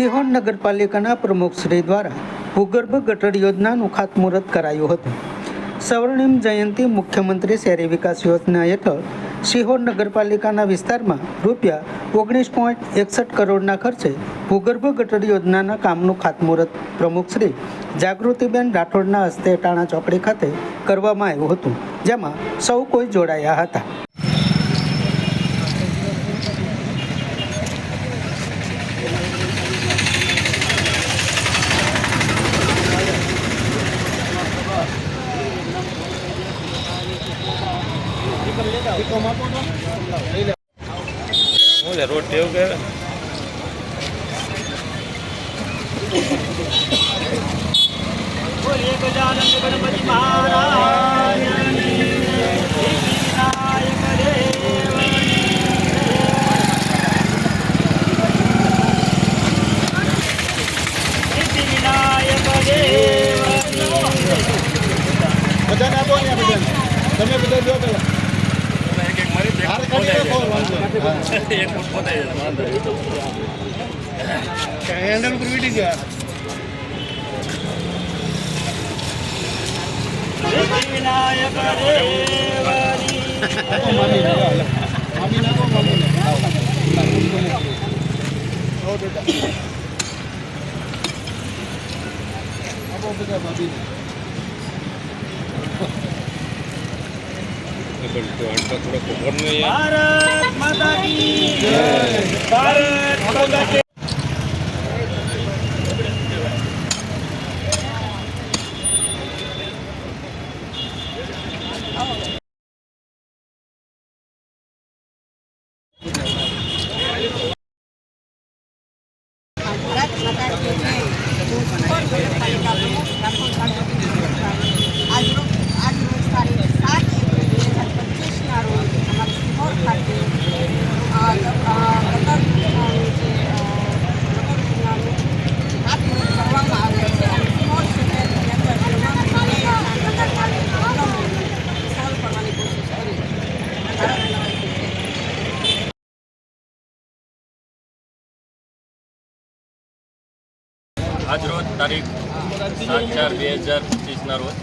સિહોર નગરપાલિકાના પ્રમુખશ્રી દ્વારા ભૂગર્ભ ગટર યોજનાનું ખાતમુહૂર્ત કરાયું હતું. સ્વર્ણિમ જયંતિ મુખ્યમંત્રી શહેરી વિકાસ યોજના હેઠળ સિહોર નગરપાલિકાના વિસ્તારમાં રૂપિયા ઓગણીસ પોઈન્ટ એકસઠ કરોડના ખર્ચે ભૂગર્ભ ગટર યોજનાના કામનું ખાતમુહૂર્ત પ્રમુખ શ્રી જાગૃતિબેન રાઠોડના હસ્તે ટાણા ચોકડી ખાતે કરવામાં આવ્યું હતું, જેમાં સૌ કોઈ જોડાયા હતા. હું રોડ ટેવ કે બોલીએ ગજાનંદ ગણપતિ દેવની બધાને આપો ને બધાને. તમે બધા જો પેલા એક એક મારી હાર કાઢી નાખો, વાંધો નહીં. હા. એક ફૂટ इक्वल टू अड्डा थोड़ा कोहर में है આજરોજ તારીખ સાત ચાર બે હજાર પચીસના રોજ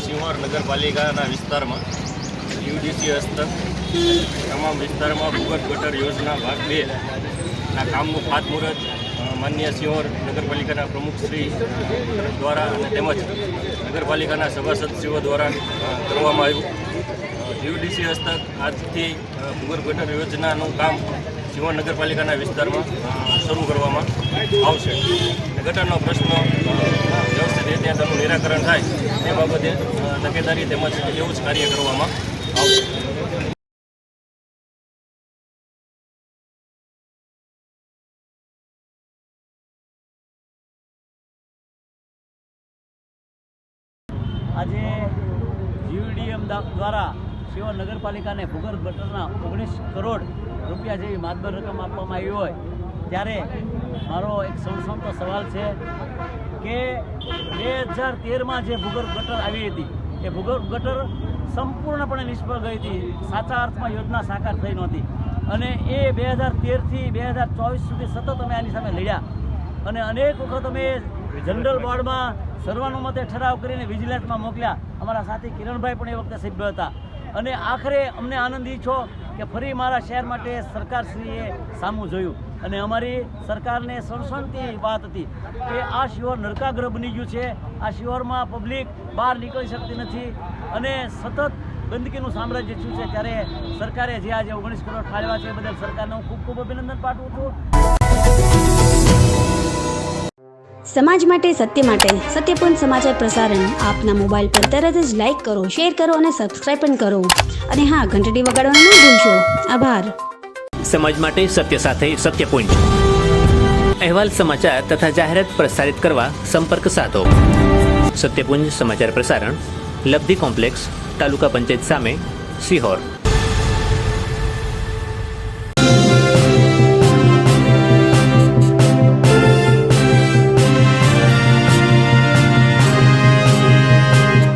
સિંહોર નગરપાલિકાના વિસ્તારમાં યુડીસી હસ્તક તમામ વિસ્તારમાં ભૂગર્ભ ગટર યોજના ભાગ બે ના કામનું ખાતમુહૂર્ત માન્ય સિંહોર નગરપાલિકાના પ્રમુખશ્રી દ્વારા અને તેમજ નગરપાલિકાના સભાસદશ્રીઓ દ્વારા કરવામાં આવ્યું. યુડીસી હસ્તક આજથી અ, ભૂગર્ભ ગટર યોજનાનું કામ સિંહોર નગરપાલિકાના વિસ્તારમાં શરૂ કરવામાં આવશે. ગટરનો પ્રશ્ન વ્યવસ્થિત રીતે તેનું નિરાકરણ થાય તે બાબતે તકેદારી તેમજ એવું જ કાર્ય કરવામાં આવશે. આજે જીવીડીએમ દ્વારા શિવર નગરપાલિકાને ભૂગર્ભ ગટરના ઓગણીસ કરોડ રૂપિયા જેવી માતબર રકમ આપવામાં આવી હોય. ત્યારે મારો એક સણસણતો સવાલ છે કે બે હજાર તેરમાં જે ભૂગર્ભ ગટર આવી હતી, એ ભૂગર્ભ ગટર સંપૂર્ણપણે નિષ્ફળ ગઈ હતી. સાચા અર્થમાં યોજના સાકાર થઈ નહોતી. અને એ બે હજાર તેરથી બે હજાર ચોવીસ સુધી સતત અમે આની સામે લડ્યા. અને અનેક વખત અમે જનરલ બોર્ડમાં સર્વાનુમતે ઠરાવ કરીને વિજિલન્સમાં મોકલ્યા. અમારા સાથી કિરણભાઈ પણ એ વખતે સભ્ય હતા. અને આખરે અમને આનંદ ઈચ્છો કે ફરી મારા શહેર માટે સરકારશ્રીએ સામું જોયું. અને અમારી સરકારને સણસણતી વાત હતી કે આ શિહોર નરકાગ્રહ બની ગયું છે. આ શિહોરમાં પબ્લિક બહાર નીકળી શકતી નથી અને સતત ગંદકીનું સામ્રાજ્ય શું છે. ત્યારે સરકારે જે આજે ઓગણીસ કરોડ ફાળવ્યા છે બદલ સરકારને હું ખૂબ ખૂબ અભિનંદન પાઠવું છું. સમાજ માટે, સત્ય માટે સત્યપૂર્ણ સમાચાર પ્રસારણ આપના મોબાઈલ પર તરત જ લાઈક કરો, શેર કરો અને સબસ્ક્રાઈબ પણ કરો. અને હા, ઘંટડી વગાડવાનું ન ભૂલશો. આભાર. સમાજ માટે સત્ય સાથે સત્ય પોઈન્ટ અહેવાલ સમાચાર તથા જાહેરાત પ્રસારિત કરવા સંપર્ક સાધો. સત્યપુંજ સમાચાર પ્રસારણ, લબ્ધિ કોમ્પ્લેક્સ, તાલુકા પંચાયત સામે, સિહોર.